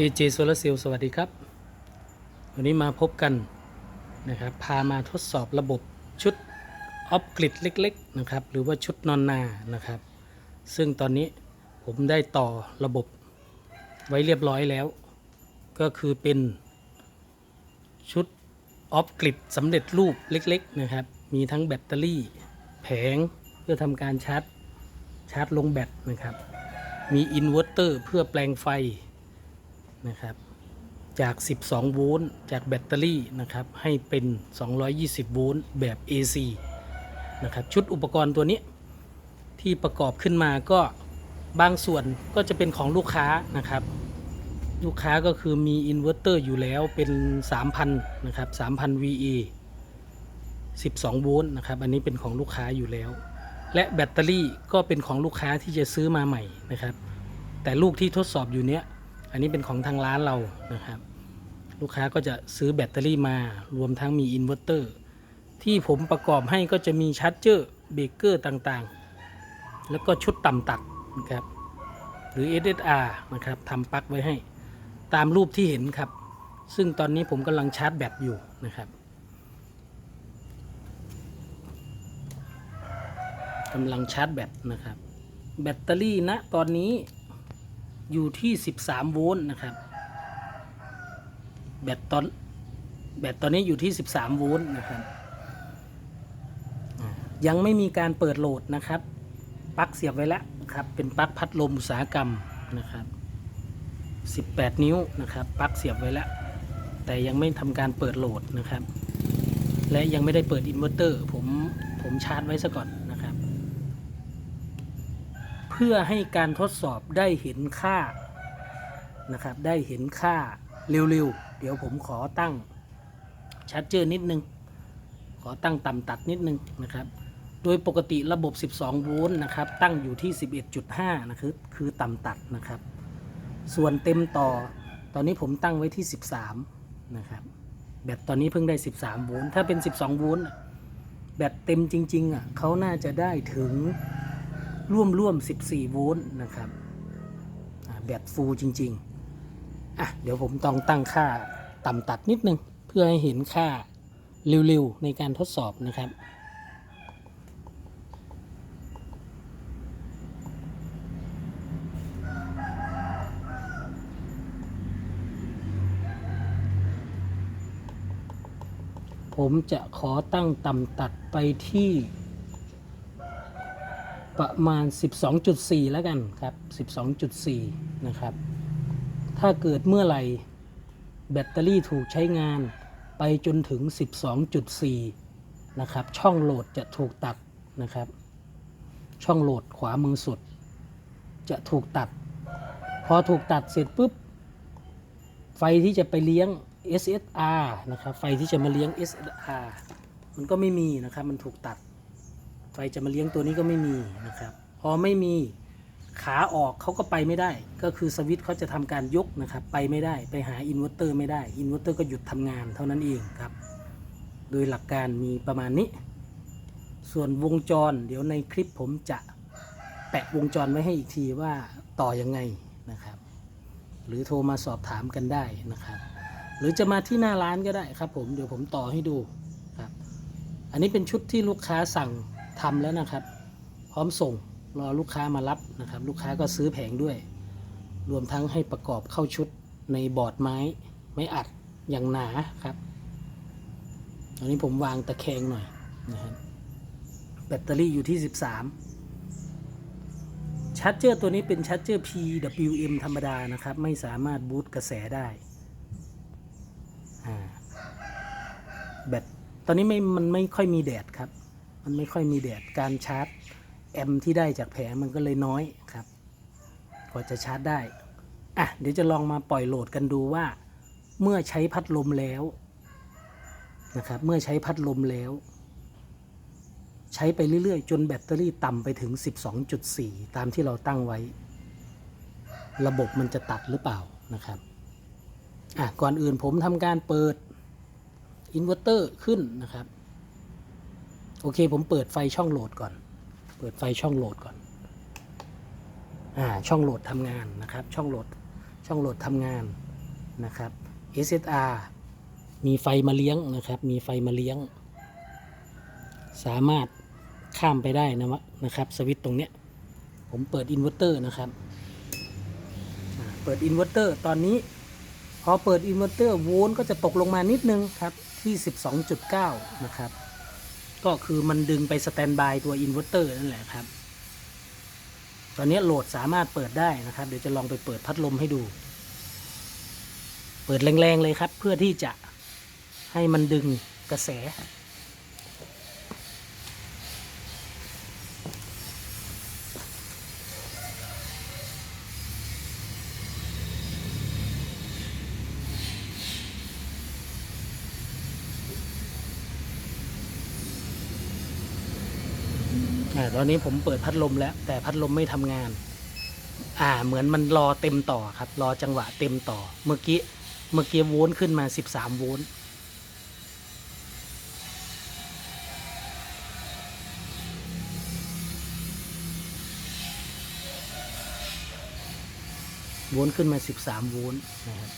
AJ Solar Cell สวัสดีครับ วันนี้มาพบกันนะครับ พามาทดสอบระบบชุดออฟกริดเล็ก ๆ นะครับ หรือว่าชุดนอนนานะครับ ซึ่งตอนนี้ผมได้ต่อระบบไว้เรียบร้อยแล้ว ก็คือเป็นชุดออฟกริดสำเร็จรูปเล็ก ๆ นะครับ มีทั้งแบตเตอรี่ แผงเพื่อทำการชาร์จชาร์จลงแบตนะครับ มีอินเวอร์เตอร์เพื่อแปลงไฟ นะครับ จาก 12 โวลต์จากแบตเตอรี่นะครับ ให้เป็น 220 โวลต์แบบ AC นะครับ ชุดอุปกรณ์ตัวนี้ที่ประกอบขึ้นมาก็บางส่วนก็จะเป็นของลูกค้านะครับ ลูกค้าก็คือมีอินเวอร์เตอร์อยู่แล้วเป็น 3,000 นะครับ 3,000 VA 12 โวลต์นะครับ อันนี้เป็นของลูกค้าอยู่แล้ว และแบตเตอรี่ก็เป็นของลูกค้าที่จะซื้อมาใหม่นะครับ แต่ลูกที่ทดสอบอยู่เนี้ย อันนี้เป็นของทางร้านเรานะครับ ลูกค้าก็จะซื้อแบตเตอรี่มารวมทั้งมีอินเวอร์เตอร์ ที่ผมประกอบให้ก็จะมีชาร์จเจอร์เบรกเกอร์ต่างๆ แล้วก็ชุดต่ำตัดนะครับหรือ SSR นะครับทำปลั๊กไว้ให้ตามรูปที่เห็นครับ ซึ่งตอนนี้ผมกำลังชาร์จแบตอยู่นะครับกำลังชาร์จแบตนะครับ แบตเตอรี่ณตอนนี้ อยู่ที่ 13 โวลต์นะครับ แบตตอนแบตตอนนี้อยู่ที่ 13 โวลต์นะครับอ่ายังไม่มีการเปิดโหลดนะครับปลั๊กเสียบไว้แล้วครับ เป็นปลั๊กพัดลมอุตสาหกรรมนะครับ 18 นิ้วนะครับปลั๊กเสียบไว้แล้ว แต่ยังไม่ทำการเปิดโหลดนะครับ และยังไม่ได้เปิดอินเวอร์เตอร์ ผมผมชาร์จไว้ซะก่อนนะครับเพื่อให้การทดสอบได้เห็นค่านะครับ ได้เห็นค่าเร็วๆ เดี๋ยวผมขอตั้งชาร์จเจอร์นิดนึง ขอตั้งต่ำตัดนิดนึงนะครับ โดยปกติระบบ 12 โวลต์นะครับ ตั้งอยู่ที่ 11.5 นะครับคือต่ำตัดนะครับ ส่วนเต็มต่อ ตอนนี้ผมตั้งไว้ที่ 13 นะครับ แบตตอนนี้เพิ่งได้ 13 โวลต์ ถ้าเป็น 12 โวลต์ แบตเต็มจริง ๆ อะเขาน่าจะได้ถึง ร่วมร่วม 14 โวลต์นะครับแบตฟูลจริงๆอะเดี๋ยวผมต้องตั้งค่าต่ำตัดนิดนึง เพื่อให้เห็นค่าเร็วๆ ในการทดสอบนะครับผมจะขอตั้งต่ำตัดไปที่ ประมาณ 12.4 แล้วกันครับ 12.4 นะครับ ถ้าเกิดเมื่อไหร่แบตเตอรี่ถูกใช้งานไปจนถึง 12.4 นะครับ ช่องโหลดจะถูกตัดนะครับ ช่องโหลดขวามือสุด จะถูกตัด พอถูกตัดเสร็จปุ๊บ ไฟที่จะไปเลี้ยง SSR นะครับ ไฟที่จะมาเลี้ยง SSR มันก็ไม่มีนะครับ มันถูกตัด ไฟจะมาเลี้ยงตัวนี้ก็ไม่มีนะครับ พอไม่มีขาออกเขาก็ไปไม่ได้ ก็คือสวิตช์เขาจะทำการยกนะครับ ไปไม่ได้ไปหาอินเวอร์เตอร์ไม่ได้อินเวอร์เตอร์ก็หยุดทำงานเท่านั้นเองครับ โดยหลักการมีประมาณนี้ ส่วนวงจร เดี๋ยวในคลิปผมจะแปะวงจรไว้ให้อีกทีว่าต่อยังไงนะครับ หรือโทรมาสอบถามกันได้นะครับ หรือจะมาที่หน้าร้านก็ได้ครับ ผมเดี๋ยวผมต่อให้ดูครับ อันนี้เป็นชุดที่ลูกค้าสั่ง ทำแล้วนะครับ พร้อมส่งรอลูกค้ามารับนะครับ ลูกค้าก็ซื้อแผงด้วย รวมทั้งให้ประกอบเข้าชุดในบอร์ดไม้ไม้อัดอย่างหนาครับตอนนี้ผมวางตะแคงหน่อยนะครับแบตเตอรี่อยู่ที่ 13ชาร์จเจอร์ตัวนี้เป็นชาร์จเจอร์ PWM ธรรมดานะครับ ไม่สามารถบูตกระแสได้แบตตอนนี้ไม่มันไม่ค่อยมีแดดครับ มันไม่ค่อยมีแดดการชาร์จ แอมป์ที่ได้จากแผงมันก็เลยน้อยครับกว่าจะชาร์จได้อะเดี๋ยวจะลองมาปล่อยโหลดกันดูว่า เมื่อใช้พัดลมแล้วนะครับ เมื่อใช้พัดลมแล้ว ใช้ไปเรื่อยๆ จนแบตเตอรี่ต่ำไปถึง 12.4 ตามที่เราตั้งไว้ ระบบมันจะตัดหรือเปล่านะครับอะก่อนอื่นผมทำการเปิดอินเวอร์เตอร์ขึ้นนะครับ โอเค ผมเปิดไฟช่องโหลดก่อน เปิดไฟช่องโหลดก่อน อ่า ช่องโหลดทำงานนะครับ ช่องโหลด ช่องโหลดทำงานนะครับ SSR มีไฟมาเลี้ยงนะครับ มีไฟมาเลี้ยง สามารถข้ามไปได้นะวะนะครับ สวิตช์ตรงเนี้ย ผมเปิดอินเวอร์เตอร์นะครับ เปิดอินเวอร์เตอร์ตอนนี้ พอเปิดอินเวอร์เตอร์โวลต์ก็จะตกลงมานิดนึงครับ ที่ 12.9 นะครับ ก็คือมันดึงไปสแตนบายตัวอินเวอร์เตอร์นั่นแหละครับ ตอนนี้โหลดสามารถเปิดได้นะครับ เดี๋ยวจะลองไปเปิดพัดลมให้ดู เปิดแรงๆเลยครับ เพื่อที่จะให้มันดึงกระแส ตอนนี้ผมเปิดพัดลมแล้ว แต่พัดลมไม่ทำงาน อ่า เหมือนมันรอเต็มต่อครับ รอจังหวะเต็มต่อ เมื่อกี้ เมื่อกี้โวลต์ขึ้นมา 13 โวลต์โวลต์ขึ้นมา 13 โวลต์นะครับ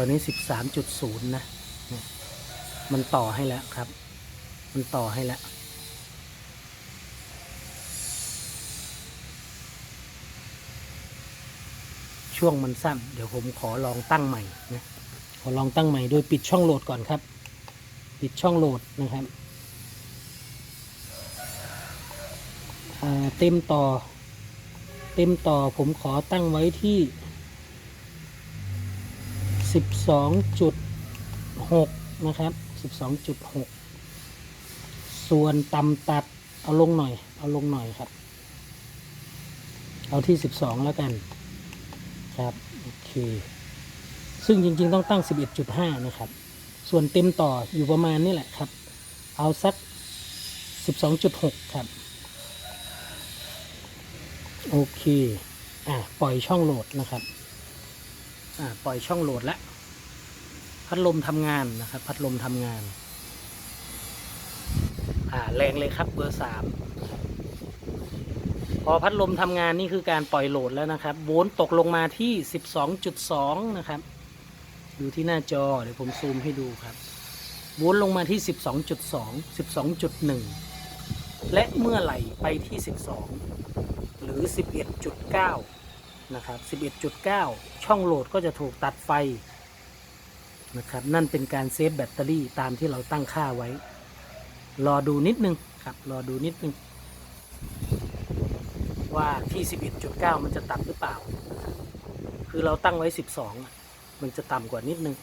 ตอนนี้ 13.0 นะ มันต่อให้แล้วครับ มันต่อให้แล้ว ช่วงมันสั้น เดี๋ยวผมขอลองตั้งใหม่นะขอลองตั้งใหม่โดยปิดช่องโหลดก่อนครับ ปิดช่องโหลดนะครับเต็มต่อ เต็มต่อผมขอตั้งไว้ที่ 12.6 นะครับ 12.6 ส่วนต่ำตัดเอาลงหน่อย เอาลงหน่อยครับ เอาที่ 12 แล้วกันครับโอเค ซึ่งจริงๆต้องตั้ง 11.5 นะครับ ส่วนเต็มต่ออยู่ประมาณนี้แหละครับ เอาสัก 12.6 ครับ โอเค อะ ปล่อยช่องโหลดนะครับ ปล่อยช่องโหลดแล้วพัดลมทำงานนะครับ พัดลมทำงาน อ่าแรงเลยครับเบอร์สามพอพัดลมทำงานนี่คือการปล่อยโหลดแล้วนะครับโวลต์ตกลงมาที่ 12.2 นะครับ ดูที่หน้าจอเดี๋ยวผมซูมให้ดูครับโวลต์ลงมาที่ 12.2 12.1 และเมื่อไหร่ไปที่ 12 หรือ 11.9 นะครับ 11.9 ช่องโหลดก็จะถูกตัดไฟนะครับ นั่นเป็นการเซฟแบตเตอรี่ตามที่เราตั้งค่าไว้ รอดูนิดนึงครับ รอดูนิดนึง ว่าที่ 11.9 มันจะต่ำหรือเปล่า คือเราตั้งไว้ 12 มันจะต่ำกว่านิดนึง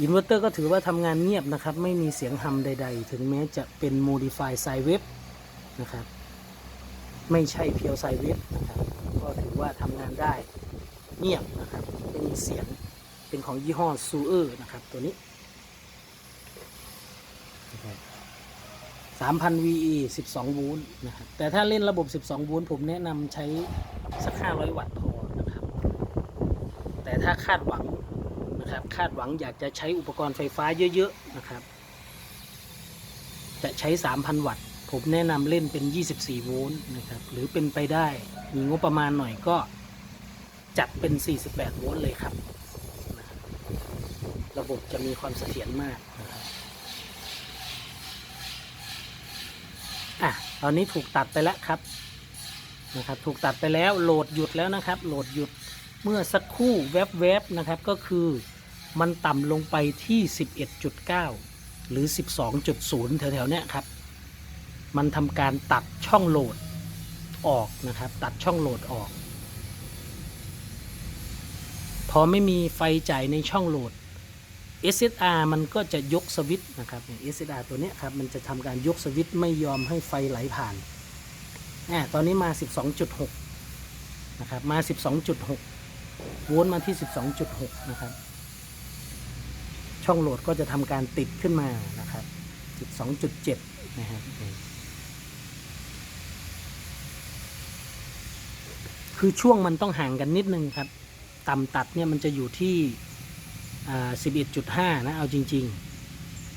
อินเวอร์เตอร์ก็ถือว่าทำงานเงียบนะครับ ไม่มีเสียงฮัมใด ๆ ถึงแม้จะเป็น Modify Sine Wave นะครับ ไม่ใช่เพียวไซเวฟนะครับือว่าทำงานได้เงียบนะครับไม่มีเสียงเป็นของยี่ห้อซูเออร์นะครับตัวนี้สามพัน VE 12โวลต์นะครับแต่ถ้าเล่นระบบ12โวลต์ผมแนะนำใช้สัก500วัตต์พอนะครับ แต่ถ้าคาดหวังนะครับคาดหวังอยากจะใช้อุปกรณ์ไฟฟ้าเยอะ ๆ นะครับ จะใช้3,000วัตต์ ผมแนะนำเล่นเป็น 24 โวลต์นะครับ หรือเป็นไปได้มีงบประมาณหน่อยก็จัดเป็น 48 โวลต์เลยครับนะครับ ระบบจะมีความเสถียรมากนะครับอะตอนนี้ถูกตัดไปแล้วครับนะครับถูกตัดไปแล้วโหลดหยุดแล้วนะครับ โหลดหยุดเมื่อสักครู่แวบๆนะครับก็คือมันต่ำลงไปที่ 11.9 หรือ 12.0 แถวๆเนี้ยครับ มันทำการตัดช่องโหลดออกนะครับ ตัดช่องโหลดออก พอไม่มีไฟจ่ายในช่องโหลด SSR มันก็จะยกสวิตช์นะครับ SSR ตัวนี้ครับ มันจะทำการยกสวิตช์ไม่ยอมให้ไฟไหลผ่านอ่าตอนนี้มา 12.6 นะครับ มา 12.6โวลต์มาที่ 12.6 นะครับ ช่องโหลดก็จะทำการติดขึ้นมานะครับ 12.7 นะครับ คือช่วงมันต้องห่างกันนิดนึงครับ ต่ำตัดเนี่ยมันจะอยู่ที่ 11.5 นะ เอาจริง ๆ